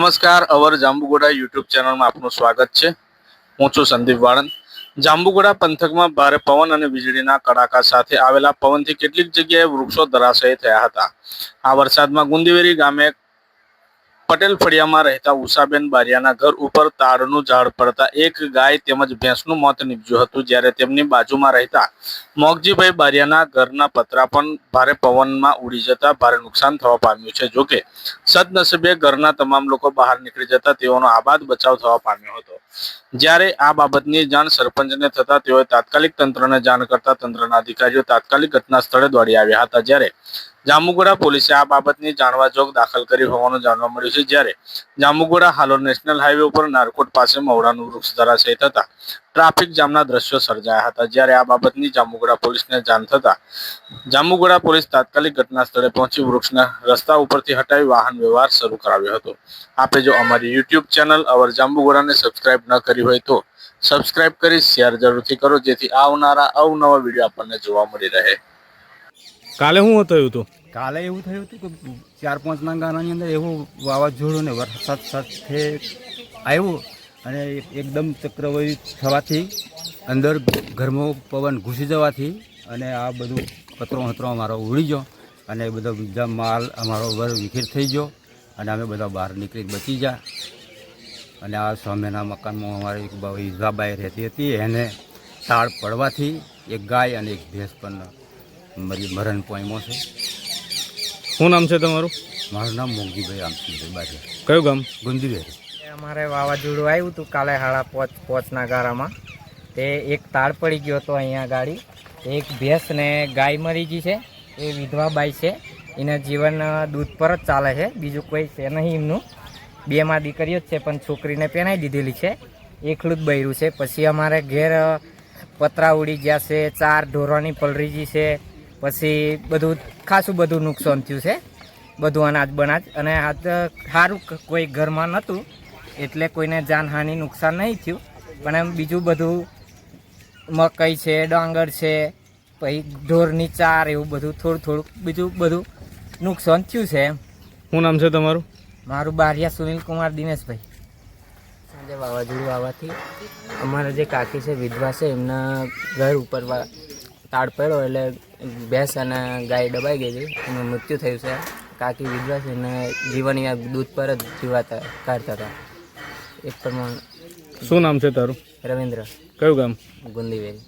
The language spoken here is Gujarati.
નમસ્કાર, અવર જાંબુગોડા યુટ્યુબ ચેનલમાં આપનું સ્વાગત છે. હું છું સંદીપ વાળંદ. જાંબુગોડા પંથકમાં ભારે પવન અને વીજળીના કડાકા સાથે આવેલા પવનથી કેટલીક જગ્યાએ વૃક્ષો ધરાશયી થયા હતા. આ વરસાદમાં ગુંદીવેરી ગામે પટેલ ફળિયામાં રહેતા ઉષાબેન બારિયાના ઘર ઉપર તાડનું ઝાડ પડતા એક ગાય તેમજ ભેંસનું મોત નીપજ્યું હતું. જ્યારે તેમની બાજુમાં રહેતા મોગજીભાઈ બારિયાના ઘરના પતરા પણ ભારે પવનમાં ઉડી જતા ભારે નુકસાન થવા પામ્યું છે. જોકે સદનસીબે ઘરના તમામ લોકો બહાર નીકળી જતા તેઓનો આબાદ બચાવ થવા પામ્યો હતો. જ્યારે આ બાબતની જાણ સરપંચને થતા તેઓએ તાત્કાલિક તંત્રને જાણ કરતા તંત્રના અધિકારીઓ તાત્કાલિક ઘટના સ્થળે દોડી આવ્યા હતા. જ્યારે જાંબુગોડા પોલીસે આ બાબતની જાણવા જોગ દાખલ કરી હોવાનું જાણવા મળ્યું છે. જ્યારે જાંબુગોડા હાલોર નેશનલ હાઈવે ઉપર નારકોટ પાસે મવડાનું વૃક્ષ ધરાશય થતા ટ્રાફિક જામના દ્રશ્યો સર્જાયા હતા. જ્યારે આ બાબતની જાંબુગોડા પોલીસને જાણ થતા જાંબુગોડા પોલીસ તાત્કાલિક ઘટના સ્થળે પહોંચી વૃક્ષને રસ્તા ઉપરથી હટાવી વાહન વ્યવહાર શરૂ કરાવ્યો હતો. આપે જો અમારી યુટ્યુબ ચેનલ અવર જાંબુગોડાને સબસ્ક્રાઇબ ન કરી હોય તો સબસ્ક્રાઇબ કરી શેર જરૂરથી કરો જેથી આવનારા અવનવા વીડિયો આપણને જોવા મળી રહે. કાલે શું થયું હતું કાલે એવું થયું હતું કે ચાર પાંચના ગાનાની અંદર એવું વાવાઝોડું ને વરસાદ સાથે આવ્યું અને એકદમ ચક્રવાતી થવાથી અંદર ઘરમાં પવન ઘૂસી જવાથી અને આ બધું પતરો હતરો અમારો ઉડી ગયો અને બધો બીજા માલ અમારો વર વિખેર થઈ ગયો અને અમે બધા બહાર નીકળી બચી ગયા. અને આ સામેના મકાનમાં અમારી એક ઈઝાબાઈ રહેતી હતી, એને તાળ પડવાથી એક ગાય અને એક ભેંસ પણ મરી મરણ પોઈમો છે. શું નામ છે તમારું? મારું નામ મોગીભાઈ આમસિંહભાઈ બાજુ કયું ગામ? ગુંદીવેરી. અમારે વાવાઝોડું આવ્યું હતું કાલે હાડા પોચ પોચના ગારામાં. તે એક તાળ પડી ગયો હતો અહીંયા ગાડી. એક ભેંસ ને ગાય મરી ગઈ છે. એ વિધવા બાઈ છે. એના જીવન દૂધ પર જ ચાલે છે. બીજું કોઈ છે નહીં એમનું. બેમાં દીકરીઓ જ છે પણ છોકરીને પહેરાઈ દીધેલી છે. એકલું જ બૈરું છે. પછી અમારે ઘેર પતરા ઉડી ગયા છે. ચાર ઢોરોની પલરી ગઈ છે. પછી બધું ખાસું બધું નુકસાન થયું છે. બધું અનાજ બનાજ. અને આ તો સારું કોઈ ઘરમાં નહોતું એટલે કોઈને જાનહાનિ નુકસાન નહીં થયું. પણ એમ બીજું બધું મકઈ છે ડાંગર છે પછી ઢોરની ચાર એવું બધું થોડું થોડું બીજું બધું નુકસાન થયું છે એમ. શું નામ છે તમારું? મારું બારિયા સુનિલ કુમાર દિનેશભાઈ. સાંજે વાવાઝોડું આવવાથી અમારા જે કાકી છે વિધવા છે એમના ઘર ઉપર તાડ તાળ પડ્યો એટલે ભેંસ અને ગાય દબાઈ ગઈ હતી એનું મૃત્યુ થયું છે. કાકી વિધવા છે અને જીવન દૂધ પર જ જીવાતા કાઢતા હતા. એક પ્રમાણ શું નામ છે તારું? રવિન્દ્ર. કયું ગામ? ગુંદીવેરી